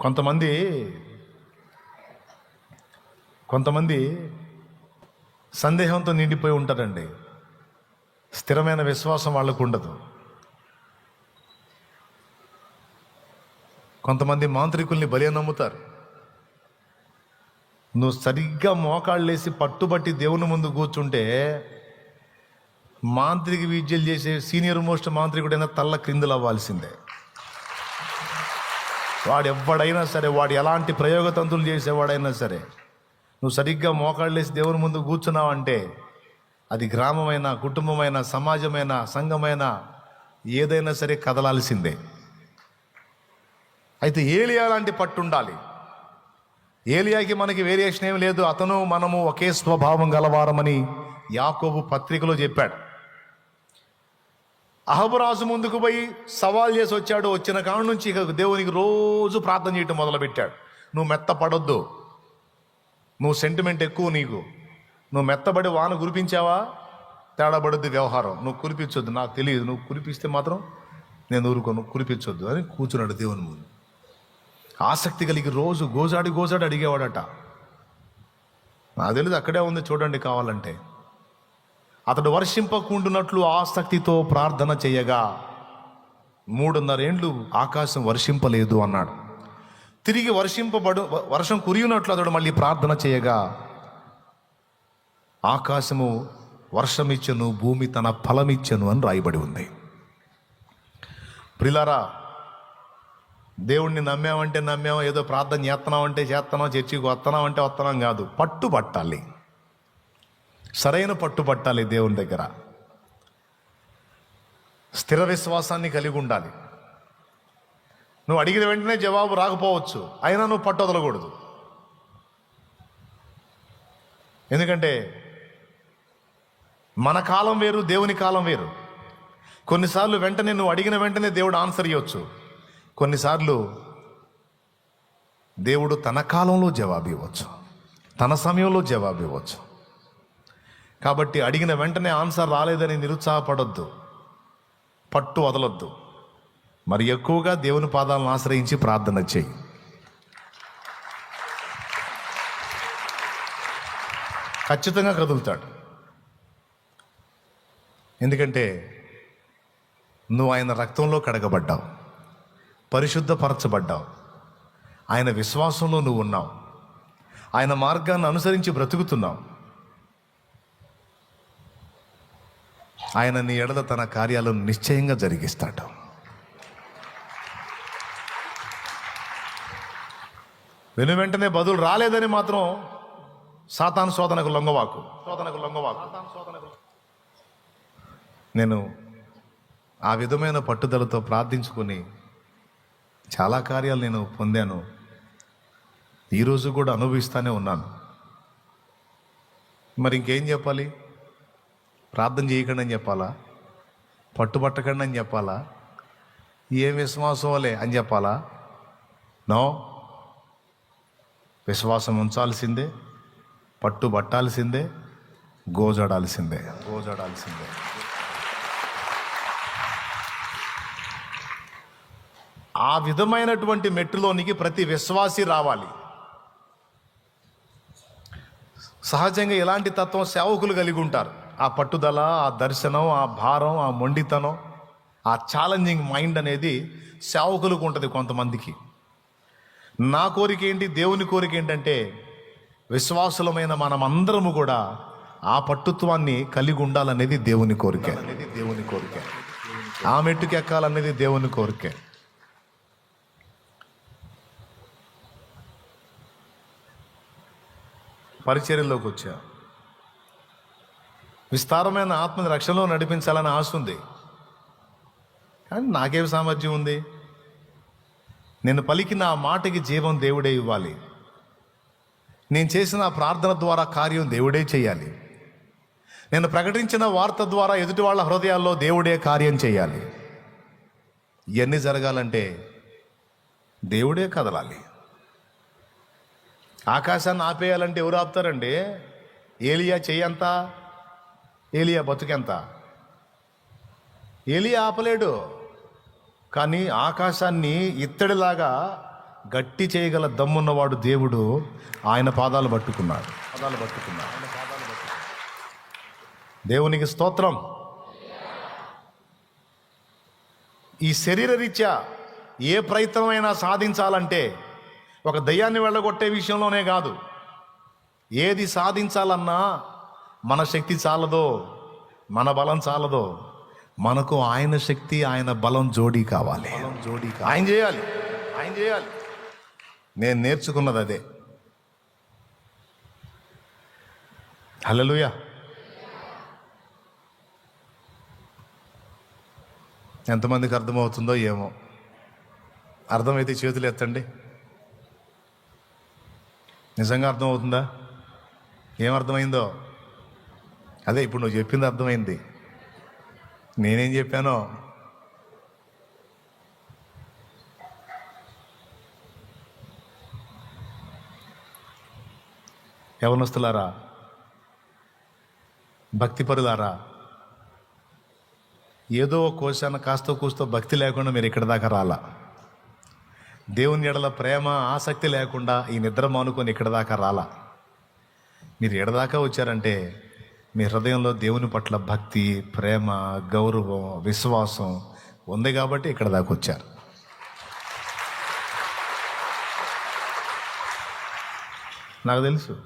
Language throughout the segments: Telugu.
కొంతమంది కొంతమంది సందేహంతో నిండిపోయి ఉంటారండి. స్థిరమైన విశ్వాసం వాళ్ళకు ఉండదు. కొంతమంది మాంత్రికుల్ని బలి నమ్ముతారు. నువ్వు సరిగ్గా మోకాళ్ళేసి పట్టుబట్టి దేవుని ముందు కూర్చుంటే మాంత్రిక విద్యలు చేసే సీనియర్ మోస్ట్ మాంత్రికుడైనా తల్ల క్రిందులు అవ్వాల్సిందే. వాడు ఎవడైనా సరే వాడు ఎలాంటి ప్రయోగతంతులు చేసేవాడైనా సరే నువ్వు సరిగ్గా మోకాళ్ళేసి దేవుని ముందు కూర్చున్నావంటే అది గ్రామమైన కుటుంబమైన సమాజమైన సంఘమైన ఏదైనా సరే కదలాల్సిందే. అయితే ఏలియా లాంటి పట్టు ఉండాలి. ఏలియాకి మనకి వేరియేషన్ ఏం లేదు. అతను మనము ఒకే స్వభావం గలవారమని యాకోబు పత్రికలో చెప్పాడు. అహబరాజు ముందుకు పోయి సవాల్ చేసి వచ్చాడు. వచ్చిన కాడ నుంచి ఇక దేవునికి రోజు ప్రార్థన చేయటం మొదలుపెట్టాడు. నువ్వు మెత్తపడొద్దు. నువ్వు సెంటిమెంట్ ఎక్కువ నీకు. నువ్వు మెత్తబడి వాన కురిపించావా? తేడా పడుద్ది వ్యవహారం. నువ్వు కురిపించొద్దు. నాకు తెలియదు. నువ్వు కురిపిస్తే మాత్రం నేను ఊరుకోను కురిపించొద్దు అని కూర్చున్నాడు దేవుని ముందు. ఆసక్తి కలిగి రోజు గోజాడి గోజాడి అడిగేవాడట. నాకు తెలియదు అక్కడే ఉంది. చూడండి కావాలంటే. అతడు వర్షింపకుండునట్లు ఆసక్తితో ప్రార్థన చేయగా మూడున్నరేండ్లు ఆకాశం వర్షింపలేదు అన్నాడు. తిరిగి వర్షింపబడు వర్షం కురియునట్లు అతడు మళ్ళీ ప్రార్థన చేయగా ఆకాశము వర్షమిచ్చను భూమి తన ఫలమిచ్చను అని రాయబడి ఉంది. ప్రిలారా దేవుణ్ణి నమ్మామంటే నమ్మాము ఏదో ప్రార్థన చేస్తున్నాం అంటే చేస్తున్నాం చర్చికి వస్తున్నామంటే వస్తున్నాం కాదు పట్టు పట్టాలి సరైన పట్టు పట్టాలి దేవుని దగ్గర. స్థిర విశ్వాసాన్ని కలిగి ఉండాలి. నువ్వు అడిగిన వెంటనే జవాబు రాకపోవచ్చు. అయినా నువ్వు పట్టు వదలకూడదు. ఎందుకంటే మన కాలం వేరు దేవుని కాలం వేరు. కొన్నిసార్లు వెంటనే నువ్వు అడిగిన వెంటనే దేవుడు ఆన్సర్ ఇవ్వచ్చు కొన్నిసార్లు దేవుడు తన కాలంలో జవాబు ఇవ్వచ్చు. తన సమయంలో జవాబు ఇవ్వచ్చు. కాబట్టి అడిగిన వెంటనే ఆన్సర్ రాలేదని నిరుత్సాహపడొద్దు. పట్టు వదలొద్దు. మరి ఎక్కువగా దేవుని పాదాలను ఆశ్రయించి ప్రార్థన చేయి. ఖచ్చితంగా కదులుతాడు. ఎందుకంటే నువ్వు ఆయన రక్తంలో కడగబడ్డావు. పరిశుద్ధపరచబడ్డావు. ఆయన విశ్వాసంలో నువ్వు ఉన్నావు. ఆయన మార్గాన్ని అనుసరించి బ్రతుకుతున్నావు. ఆయన నీ ఎడల తన కార్యాలను నిశ్చయంగా జరిగిస్తాడు. వెను వెంటనే బదులు రాలేదని మాత్రం సాతాను శోధనకు లొంగవాకు. శోధనకు లొంగవాకు. నేను ఆ విధమైన పట్టుదలతో ప్రార్థించుకొని చాలా కార్యాలు నేను పొందాను. ఈరోజు కూడా అనుభవిస్తూనే ఉన్నాను. మరి ఇంకేం చెప్పాలి? ప్రార్థన చేయకండి అని చెప్పాలా? పట్టుబట్టకండి అని చెప్పాలా? ఏం విశ్వాసంలే అని చెప్పాలా? నో? విశ్వాసం ఉంచాల్సిందే పట్టు పట్టాల్సిందే గోజాడాల్సిందే. గోజాడాల్సిందే. ఆ విధమైనటువంటి మెట్టులోనికి ప్రతి విశ్వాసి రావాలి. సహజంగా ఇలాంటి తత్వం సేవకులు కలిగి ఉంటారు. ఆ పట్టుదల ఆ దర్శనం ఆ భారం ఆ మొండితనం ఆ ఛాలెంజింగ్ మైండ్ అనేది సేవకులకు ఉంటుంది కొంతమందికి. నా కోరిక ఏంటి దేవుని కోరిక ఏంటంటే విశ్వాసులమైన మనమందరము కూడా ఆ పట్టుత్వాన్ని కలిగి ఉండాలనేది దేవుని కోరిక అనేది దేవుని కోరిక. ఆ మెట్టుకు ఎక్కాలనేది దేవుని కోరికే. పరిచర్యలోకి వచ్చా. విస్తారమైన ఆత్మని రక్షణలో నడిపించాలని ఆశ ఉంది. కానీ నాకేం సామర్థ్యం ఉంది? నేను పలికిన ఆ మాటకి జీవం దేవుడే ఇవ్వాలి. నేను చేసిన ప్రార్థన ద్వారా కార్యం దేవుడే చేయాలి. నేను ప్రకటించిన వార్త ద్వారా ఎదుటి వాళ్ళ హృదయాల్లో దేవుడే కార్యం చేయాలి. ఇవన్నీ జరగాలంటే దేవుడే కదలాలి. ఆకాశాన్ని ఆపేయాలంటే ఎవరు ఆపుతారండి? ఏలియా చెయ్యంతా ఏలియా బతుకెంత? ఏలియా ఆపలేడు. కానీ ఆకాశాన్ని ఇత్తడిలాగా గట్టి చేయగల దమ్మున్నవాడు దేవుడు ఆయన పాదాలు పట్టుకున్నాడు. పాదాలు పట్టుకున్నాడు. పాదాలు దేవునికి స్తోత్రం. ఈ శరీర రీత్యా ఏ ప్రయత్నమైనా సాధించాలంటే ఒక దయ్యాన్ని వెళ్ళగొట్టే విషయంలోనే కాదు. ఏది సాధించాలన్నా మన శక్తి చాలదో మన బలం చాలదో మనకు ఆయన శక్తి ఆయన బలం జోడీ కావాలి. జోడీ ఆయన చేయాలి. ఆయన చేయాలి. నేను నేర్చుకున్నది అదే. హల్లెలూయా. ఎంతమందికి అర్థమవుతుందో ఏమో. అర్థమైతే చేతులు ఎత్తండి. నిజంగా అర్థమవుతుందా? ఏం అర్థమైందో? అదే ఇప్పుడు నువ్వు చెప్పింది అర్థమైంది. నేనేం చెప్పానో? యవనస్తులారా భక్తిపరులారా ఏదో కోశాన కాస్తో కూస్తో భక్తి లేకుండా మీరు ఇక్కడ దాకా రాలా. దేవుని ఎడల ప్రేమ ఆసక్తి లేకుండా ఈ నిద్ర మానుకొని ఇక్కడ దాకా రాలా. మీరు ఎడదాకా వచ్చారంటే మీ హృదయంలో దేవుని పట్ల భక్తి ప్రేమ గౌరవం విశ్వాసం ఉంది కాబట్టి ఇక్కడ దాకా వచ్చారు. నాకు తెలుసు.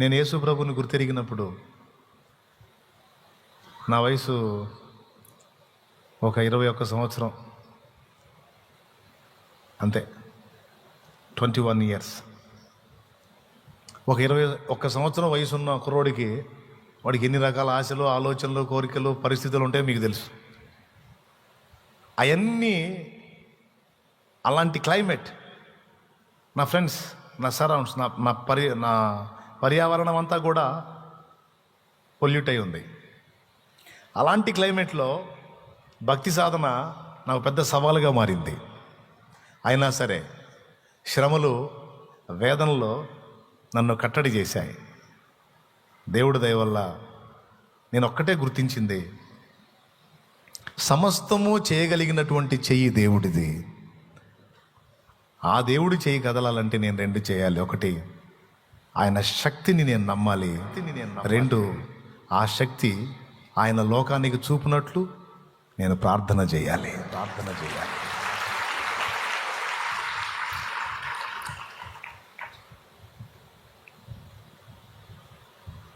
నేను యేసు ప్రభుని గుర్తిరిగినప్పుడు నా వయసు ఒక ఇరవై ఒక్క సంవత్సరం. అంతే. Twenty one years. ఒక ఇరవై ఒక్క సంవత్సరం వయసు ఉన్న కుర్రోడికి వాడికి ఎన్ని రకాల ఆశలు ఆలోచనలు కోరికలు పరిస్థితులు ఉంటాయో మీకు తెలుసు. అవన్నీ అలాంటి క్లైమేట్. నా ఫ్రెండ్స్ నా సరౌండ్స్ నా నా పరి నా పర్యావరణం అంతా కూడా పొల్యూట్ అయి ఉంది. అలాంటి క్లైమేట్లో భక్తి సాధన నాకు పెద్ద సవాలుగా మారింది. అయినా సరే శ్రమలు వేదనలో నన్ను కట్టడి చేశాయి. దేవుడి దయవల్ల నేను ఒక్కటే గుర్తించింది సమస్తము చేయగలిగినటువంటి చెయ్యి దేవుడిది. ఆ దేవుడి చెయ్యి కదలాలంటే నేను రెండు చేయాలి. ఒకటి ఆయన శక్తిని నేను నమ్మాలి. రెండు ఆ శక్తి ఆయన లోకానికి చూపినట్లు నేను ప్రార్థన చేయాలి. ప్రార్థన చేయాలి.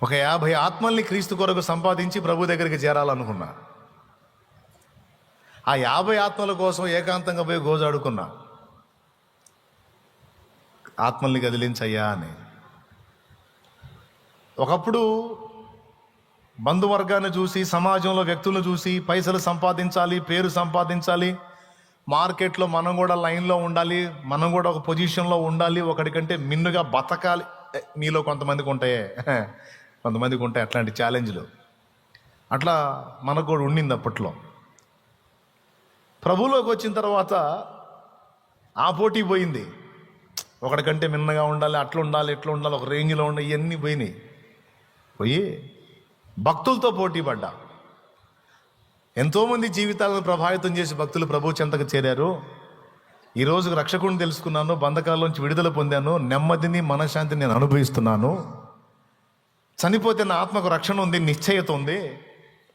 ఒక యాభై ఆత్మల్ని క్రీస్తు కొరకు సంపాదించి ప్రభు దగ్గరికి చేరాలనుకున్నా. ఆ యాభై ఆత్మల కోసం ఏకాంతంగా పోయి గోజాడుకున్నా. ఆత్మల్ని కదిలించయ్యా అని. ఒకప్పుడు బంధువర్గాన్ని చూసి సమాజంలో వ్యక్తులను చూసి పైసలు సంపాదించాలి పేరు సంపాదించాలి మార్కెట్లో మనం కూడా లైన్లో ఉండాలి మనం కూడా ఒక పొజిషన్లో ఉండాలి ఒకటికంటే మిన్నుగా బతకాలి. మీలో కొంతమందికి ఉంటాయే. కొంతమందికి ఉంటాయి అట్లాంటి ఛాలెంజ్లు. అట్లా మనకు కూడా ఉండింది అప్పట్లో. ప్రభులోకి వచ్చిన తర్వాత ఆ పోటీ పోయింది. ఒకటికంటే మిన్నగా ఉండాలి అట్లా ఉండాలి ఎట్లా ఉండాలి ఒక రేంజ్లో ఉండాలి ఇవన్నీ పోయినాయి. పోయి భక్తులతో పోటీ పడ్డా. ఎంతోమంది జీవితాలను ప్రభావితం చేసి భక్తులు ప్రభు చెంతకు చేరారు. ఈరోజు రక్షకుని రక్షకుడిని తెలుసుకున్నాను నుంచి విడుదల పొందాను నెమ్మదిని మనశ్శాంతిని నేను అనుభవిస్తున్నాను. చనిపోతే నా ఆత్మకు రక్షణ ఉంది నిశ్చయత ఉంది.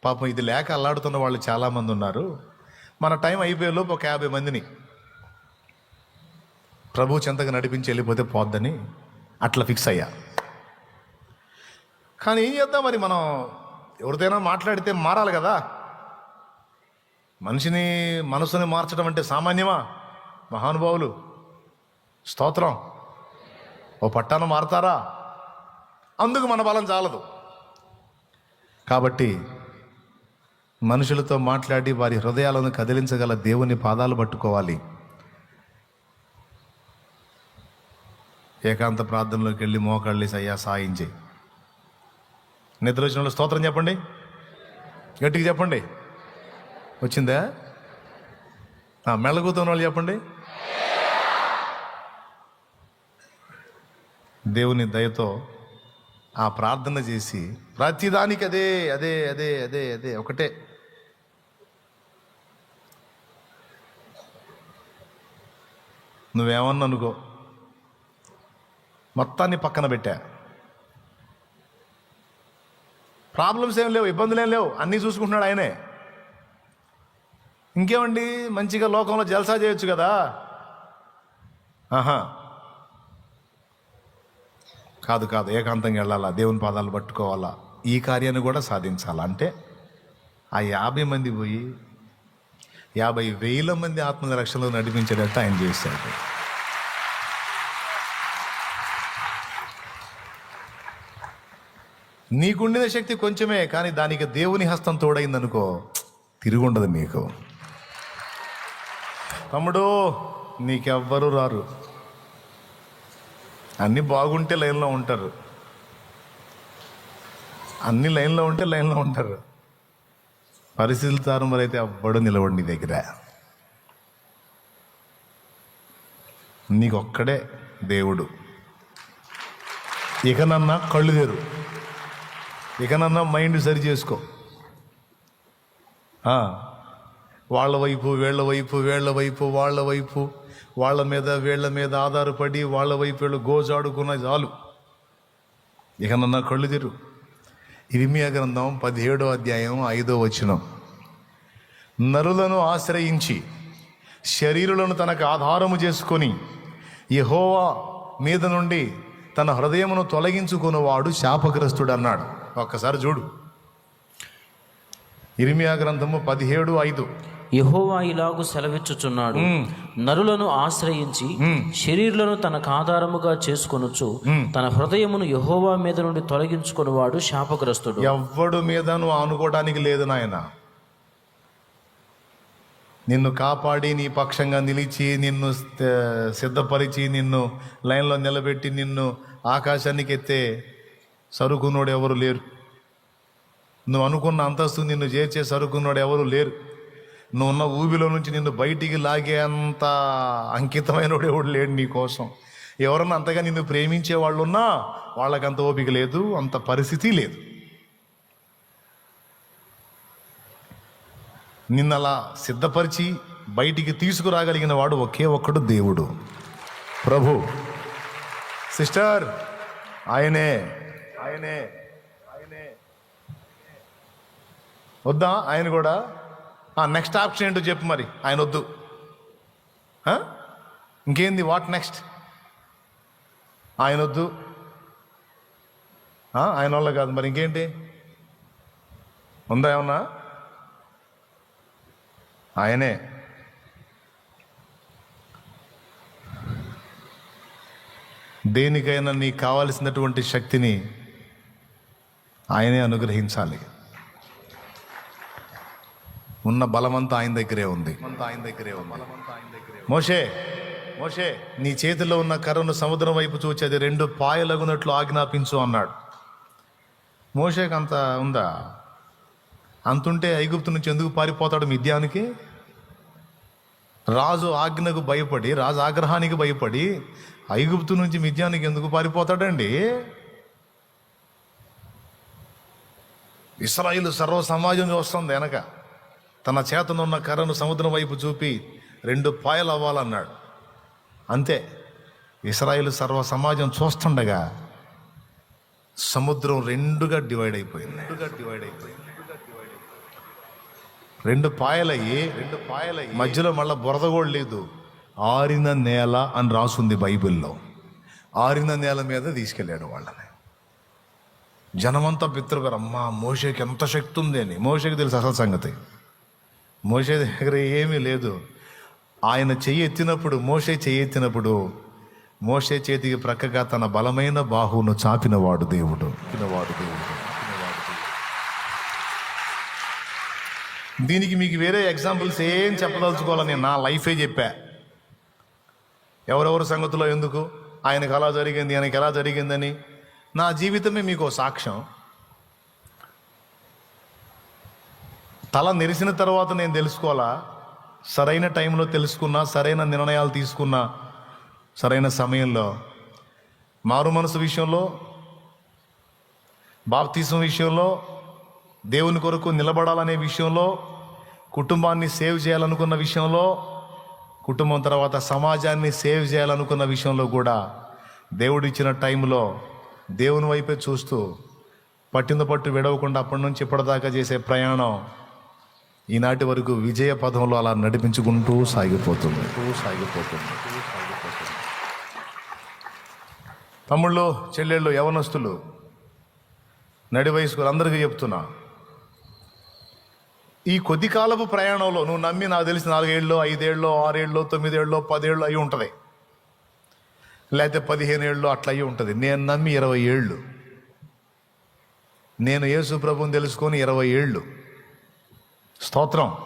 పాపం ఇది లేక అల్లాడుతున్న వాళ్ళు చాలామంది ఉన్నారు. మన టైం అయిపోయే లోపు ఒక యాభై మందిని ప్రభు చెంతగా నడిపించి వెళ్ళిపోతే పోద్దని అట్లా ఫిక్స్ అయ్యా. కానీ ఏం చేద్దాం మరి మనం? ఎవరిదైనా మాట్లాడితే మారాలి కదా. మనిషిని మనసుని మార్చడం అంటే సామాన్యమా? మహానుభావులు స్తోత్రం. ఓ పట్టాను మారతారా? అందుకు మన బలం చాలదు. కాబట్టి మనుషులతో మాట్లాడి వారి హృదయాలను కదిలించగల దేవుని పాదాలు పట్టుకోవాలి. ఏకాంత ప్రార్థనలోకి వెళ్ళి మోకాళ్ళి సయ్యా సాయించి నిద్ర వచ్చిన వాళ్ళు స్తోత్రం చెప్పండి. గట్టిగా చెప్పండి. వచ్చిందా? ఆ, మెల్లగూతున్న వాళ్ళు చెప్పండి. దేవుని దయతో ఆ ప్రార్థన చేసి ప్రతిదానికి అదే అదే అదే అదే అదే ఒకటే. నువ్వేమన్నా అనుకో. మొత్తాన్ని పక్కన పెట్టా. ప్రాబ్లమ్స్ ఏం లేవు ఇబ్బందులు ఏం లేవు అన్నీ చూసుకుంటున్నాడు ఆయనే. ఇంకేమండి మంచిగా లోకంలో జల్సా చేయొచ్చు కదా. ఆహా కాదు కాదు ఏకాంతంగా వెళ్ళాలా? దేవుని పాదాలు పట్టుకోవాలా? ఈ కార్యాన్ని కూడా సాధించాలా? అంటే ఆ యాభై మంది పోయి యాభై వేల మంది ఆత్మల రక్షణలో నడిపించేటట్టు ఆయన చేశాడు. నీకుండిన శక్తి కొంచెమే కానీ దానికి దేవుని హస్తం తోడైందనుకో తిరుగుండదు నీకు. తమ్ముడు నీకెవ్వరు రారు. అన్నీ బాగుంటే లైన్లో ఉంటారు. అన్ని లైన్లో ఉంటే లైన్లో ఉంటారు. పరిస్థితులు తారుమారైతే ఎవ్వడు నిలబడి నీ దగ్గర. నీకొక్కడే దేవుడు. ఇకనన్నా కళ్ళు తెరు. ఇకనన్నా మైండ్ సరి చేసుకో. వాళ్ళ వైపు వీళ్ళ వైపు వీళ్ళ వైపు వాళ్ళ వైపు. వాళ్ళ మీద వీళ్ళ మీద ఆధారపడి వాళ్ళ వైపు వీళ్ళు గోజాడుకున్న చాలు. ఇకనన్నా కళ్ళు తిరు. ఇరిమియా గ్రంథం పదిహేడో అధ్యాయం ఐదో వచనం. నరులను ఆశ్రయించి శరీరులను తనకు ఆధారము చేసుకొని యహోవా మీద నుండి తన హృదయమును తొలగించుకున్నవాడు శాపగ్రస్తుడు అన్నాడు. ఒక్కసారి చూడు. ఇరిమియా గ్రంథము పదిహేడు ఐదు. యెహోవా ఇలాగు సెలవిచ్చుచున్నాడు. నరులను ఆశ్రయించి శరీరులను తనకు ఆధారముగా చేసుకొనొచ్చు తన హృదయమును యెహోవా మీద నుండి తొలగించుకునివాడు శాపగ్రస్తుడు. ఎవ్వడు మీద నువ్వు ఆనుకోవడానికి లేదు నాయన. నిన్ను కాపాడి నీ పక్షంగా నిలిచి నిన్ను సిద్ధపరిచి నిన్ను లైన్లో నిలబెట్టి నిన్ను ఆకాశానికి ఎత్తే సరుకున్నోడు ఎవరు లేరు. నువ్వు అనుకున్న అంతస్తు నిన్ను చేర్చే సరుకున్నోడు ఎవరు లేరు. నువ్వున్న ఊబిలో నుంచి నిన్ను బయటికి లాగే అంత అంకితమైనోడు ఎవడు లేడు నీ కోసం. ఎవరన్నా అంతగా నిన్ను ప్రేమించే వాళ్ళు ఉన్నా వాళ్ళకి అంత ఓపిక లేదు అంత పరిస్థితి లేదు. నిన్న అలా సిద్ధపరిచి బయటికి తీసుకురాగలిగిన వాడు ఒకే ఒక్కడు దేవుడు. ప్రభు సిస్టర్ ఆయనే ఆయనే ఆయనే. వద్దా? ఆయన కూడా? నెక్స్ట్ ఆప్షన్ ఏంటో చెప్పు మరి. ఆయన వద్దు. ఇంకేంది? వాట్ నెక్స్ట్ ఆయన వద్దు. ఆయన వల్ల కాదు. మరి ఇంకేంటి? ఉందా ఏమన్నా? ఆయనే. దేనికైనా నీకు కావలసినటువంటి శక్తిని ఆయనే అనుగ్రహించాలి. ఉన్న బలమంతా ఆయన దగ్గరే ఉంది. ఆయన దగ్గరే ఉంది మోషే మోషే నీ చేతిలో ఉన్న కర్రను సముద్రం వైపు చూచి అది రెండు పాయలగునట్లు ఆజ్ఞాపించు అన్నాడు. మోషేకి అంత ఉందా? అంతుంటే ఐగుప్తు నుంచి ఎందుకు పారిపోతాడు మిద్యానికి? రాజు ఆజ్ఞకు భయపడి రాజు ఆగ్రహానికి భయపడి ఐగుప్తు నుంచి మిద్యానికి ఎందుకు పారిపోతాడండి? ఇస్రాయిల్ సర్వ సమాజం చూస్తుంది వెనక. తన చేతనున్న కర్రను సముద్రం వైపు చూపి రెండు పాయలు అవ్వాలన్నాడు అంతే. ఇస్రాయిల్ సర్వ సమాజం చూస్తుండగా సముద్రం రెండుగా డివైడ్ అయిపోయింది. రెండుగా డివైడ్ అయిపోయింది రెండు పాయలయ్యి రెండు పాయలయ్యి మధ్యలో మళ్ళీ బురద కూడా లేదు. ఆరిన నేల అని రాసుంది బైబిల్లో. ఆరిన నేల మీద తీసుకెళ్ళాడు వాళ్ళని. జనమంతా పితృగారు అమ్మా మోషేకి ఎంత శక్తి ఉంది అని. మోషేకి తెలుసు అసలు సంగతి. మోషే దగ్గర ఏమీ లేదు. ఆయన చెయ్యి ఎత్తినప్పుడు మోషే చెయ్యి ఎత్తినప్పుడు మోషే చేతికి ప్రక్కగా తన బలమైన బాహువును చాపినవాడు దేవుడు. చాపినవాడు దేవుడు. దీనికి మీకు వేరే ఎగ్జాంపుల్స్ ఏం చెప్పదలుచుకోవాలని నా లైఫే చెప్పా. ఎవరెవరి సంగతిలో ఎందుకు? ఆయనకు అలా జరిగింది ఆయనకి ఎలా జరిగిందని. నా జీవితమే మీకు సాక్ష్యం. తల నెరిసిన తర్వాత నేను తెలుసుకోవాలా? సరైన టైంలో తెలుసుకున్నా సరైన నిర్ణయాలు తీసుకున్నా సరైన సమయంలో. మారు మనసు విషయంలో బాప్తీసం విషయంలో దేవుని కొరకు నిలబడాలనే విషయంలో కుటుంబాన్ని సేవ్ చేయాలనుకున్న విషయంలో కుటుంబం తర్వాత సమాజాన్ని సేవ్ చేయాలనుకున్న విషయంలో కూడా దేవుడిచ్చిన టైంలో దేవుని వైపే చూస్తూ పట్టింద పట్టు విడవకుండా అప్పటి నుంచి ఇప్పటిదాకా చేసే ప్రయాణం ఈనాటి వరకు విజయ పదంలో అలా నడిపించుకుంటూ సాగిపోతుంది. సాగిపోతుంది తమ్ముళ్ళు చెల్లెళ్ళు యవనస్తులు నడి వయసుకు అందరికీ చెప్తున్నా ఈ కొద్ది కాలపు ప్రయాణంలో నువ్వు నమ్మి నాకు తెలిసి నాలుగేళ్ళు ఐదేళ్ళు ఆరేళ్ళు తొమ్మిదేళ్ళు పదేళ్ళు అయి ఉంటుంది. లేకపోతే పదిహేను ఏళ్ళు అట్లా అయి ఉంటుంది. నేను నమ్మి ఇరవై ఏళ్ళు. నేను యేసు ప్రభుని తెలుసుకొని ఇరవై ఏళ్ళు. స్తోత్రం.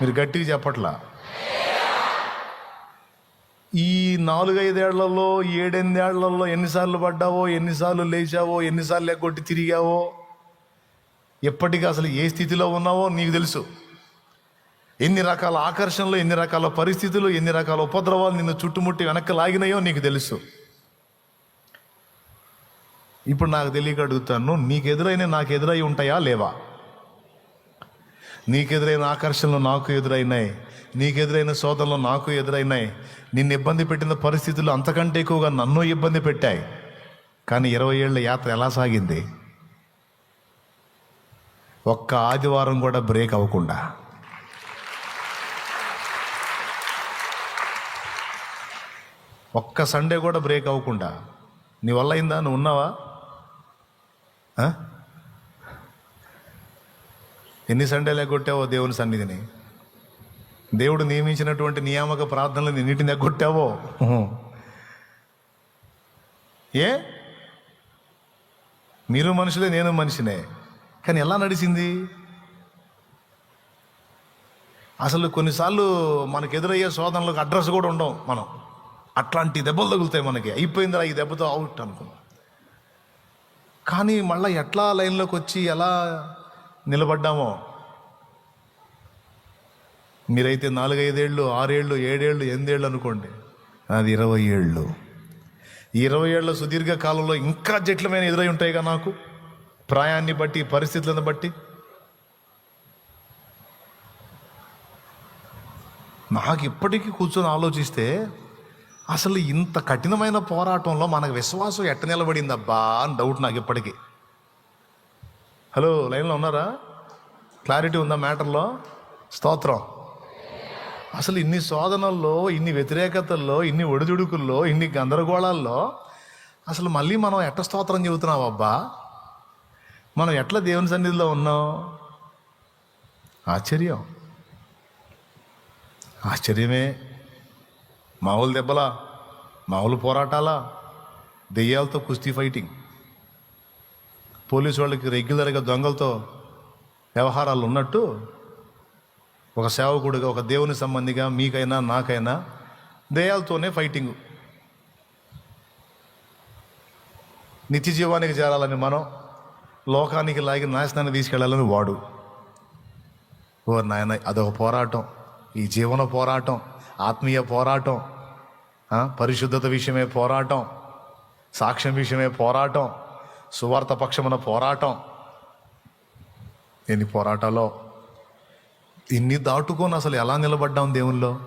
మీరు గట్టిగా చెప్పట్లా? ఈ నాలుగైదేళ్ళలో ఏడెనిమిదేళ్ళలో ఎన్నిసార్లు పడ్డావో ఎన్నిసార్లు లేచావో ఎన్నిసార్లు ఎగ్గొట్టి తిరిగావో ఎప్పటికీ అసలు ఏ స్థితిలో ఉన్నావో నీకు తెలుసు. ఎన్ని రకాల ఆకర్షణలు ఎన్ని రకాల పరిస్థితులు ఎన్ని రకాల ఉపద్రవాలు నిన్ను చుట్టుముట్టి వెనక్కి లాగినాయో నీకు తెలుసు. ఇప్పుడు నాకు తెలియక అడుగుతాను నీకు ఎదురైన నాకు ఎదురై ఉంటాయా లేవా? నీకెదురైన ఆకర్షణలు నాకు ఎదురైనాయి. నీకెదురైన శోధనలు నాకు ఎదురైనాయి. నిన్ను ఇబ్బంది పెట్టిన పరిస్థితులు అంతకంటే ఎక్కువగా నన్ను ఇబ్బంది పెట్టాయి. కానీ ఇరవై ఏళ్ళ యాత్ర ఎలా సాగింది? ఒక్క ఆదివారం కూడా బ్రేక్ అవ్వకుండా. ఒక్క సండే కూడా బ్రేక్ అవ్వకుండా. నీ వల్ల అయిందా? నువ్వు ఉన్నావా? ఎన్ని సండేలు ఎగ్గొట్టావో దేవుని సన్నిధిని? దేవుడు నియమించినటువంటి నియామక ప్రార్థనలు ఎన్నిటిని ఎగ్గొట్టావో. ఏ? మీరు మనుషులే నేను మనిషినే. కానీ ఎలా నడిచింది? అసలు కొన్నిసార్లు మనకు ఎదురయ్యే శోధనలకు అడ్రస్ కూడా ఉండవు మనం. అట్లాంటి దెబ్బలు తగులుతాయి మనకి. అయిపోయిందిరా ఈ దెబ్బతో అవుట్ అనుకున్నాం కానీ మళ్ళీ ఎట్లా లైన్లోకి వచ్చి ఎలా నిలబడ్డామో. మీరైతే నాలుగైదేళ్ళు ఆరేళ్ళు ఏడేళ్ళు ఎనిమిదేళ్ళు అనుకోండి. అది ఇరవై ఏళ్ళు ఇరవై ఏళ్ళ సుదీర్ఘ కాలంలో ఇంకా జట్లమైన ఎదురై ఉంటాయిగా నాకు. ప్రాయాన్ని బట్టి పరిస్థితులను బట్టి. నాకు ఇప్పటికీ కూర్చొని ఆలోచిస్తే అసలు ఇంత కఠినమైన పోరాటంలో మనకు విశ్వాసం ఎట్ట నిలబడిందబ్బా అని డౌట్ నాకు ఇప్పటికీ. హలో లైన్లో ఉన్నారా? క్లారిటీ ఉందా మ్యాటర్లో? స్తోత్రం. అసలు ఇన్ని శోధనల్లో ఇన్ని వ్యతిరేకతల్లో ఇన్ని ఒడిదుడుకుల్లో ఇన్ని గందరగోళాల్లో అసలు మళ్ళీ మనం ఎట్ట స్తోత్రం చెబుతున్నాం అబ్బా? మనం ఎట్లా దేవుని సన్నిధిలో ఉన్నాం? ఆశ్చర్యం. ఆశ్చర్యమే. మామూలు దెబ్బలా మామూలు పోరాటాలా? దెయ్యాలతో కుస్తీ ఫైటింగ్. పోలీసు వాళ్ళకి రెగ్యులర్గా దొంగలతో వ్యవహారాలు ఉన్నట్టు ఒక సేవకుడిగా ఒక దేవుని సంబంధిగా మీకైనా నాకైనా దయాలతోనే ఫైటింగ్ నిత్య జీవానికి చేరాలని మనం లోకానికి లాగి నాశనాన్ని తీసుకెళ్ళాలని వాడు. ఓ నాయన అదొక పోరాటం. ఈ జీవన పోరాటం ఆత్మీయ పోరాటం పరిశుద్ధత విషయమే పోరాటం సాక్ష్యం విషయమే పోరాటం. సువార్త పక్షమున పోరాటం. ఎన్ని పోరాటాలో? ఇన్ని దాటుకొని అసలు ఎలా నిలబడ్డాం దేవుల్లో?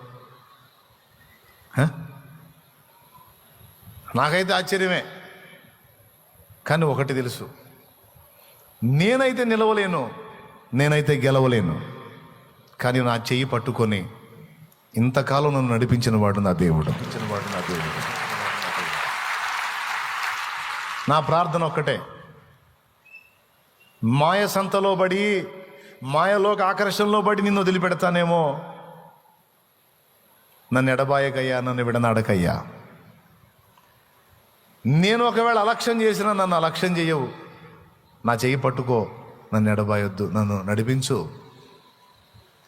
నాకైతే ఆశ్చర్యమే. కానీ ఒకటి తెలుసు. నేనైతే నిలవలేను నేనైతే గెలవలేను. కానీ నా చెయ్యి పట్టుకొని ఇంతకాలం నన్ను నడిపించిన వాడు నా దేవుడు. నడిపించిన వాడు నా దేవుడు. నా ప్రార్థన ఒక్కటే. మాయ సంతలో పడి మాయలోకి ఆకర్షణలో పడి నిన్ను వదిలిపెడతానేమో. నన్ను ఎడబాయకయ్యా నన్ను విడనాడకయ్యా. నేను ఒకవేళ అలక్ష్యం చేసినా నన్ను అలక్ష్యం చేయవు నా చెయ్యి పట్టుకో నన్ను ఎడబాయొద్దు నన్ను నడిపించు.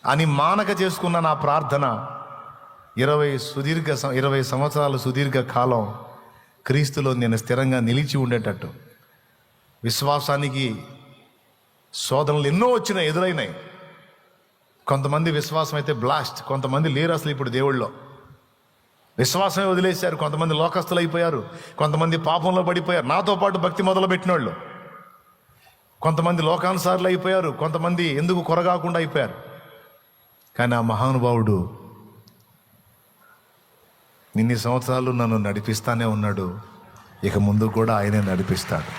అని మానక చేసుకున్న నా ప్రార్థన ఇరవై సుదీర్ఘ ఇరవై సంవత్సరాల సుదీర్ఘ కాలం క్రీస్తులో నేను స్థిరంగా నిలిచి ఉండేటట్టు విశ్వాసానికి శోధనలు ఎన్నో వచ్చినాయి ఎదురైనాయి. కొంతమంది విశ్వాసం అయితే బ్లాస్ట్ కొంతమంది లేరు అసలు ఇప్పుడు దేవుళ్ళో విశ్వాసమే వదిలేశారు కొంతమంది లోకస్తులు అయిపోయారు కొంతమంది పాపంలో పడిపోయారు నాతో పాటు భక్తి మొదలుపెట్టిన వాళ్ళు కొంతమంది లోకానుసారులు అయిపోయారు కొంతమంది ఎందుకు కొరగాకుండా అయిపోయారు. కానీ ఆ మహానుభావుడు ఇన్ని సంవత్సరాలు నన్ను నడిపిస్తానే ఉన్నాడు ఇక ముందు కూడా ఆయనే నడిపిస్తాడు.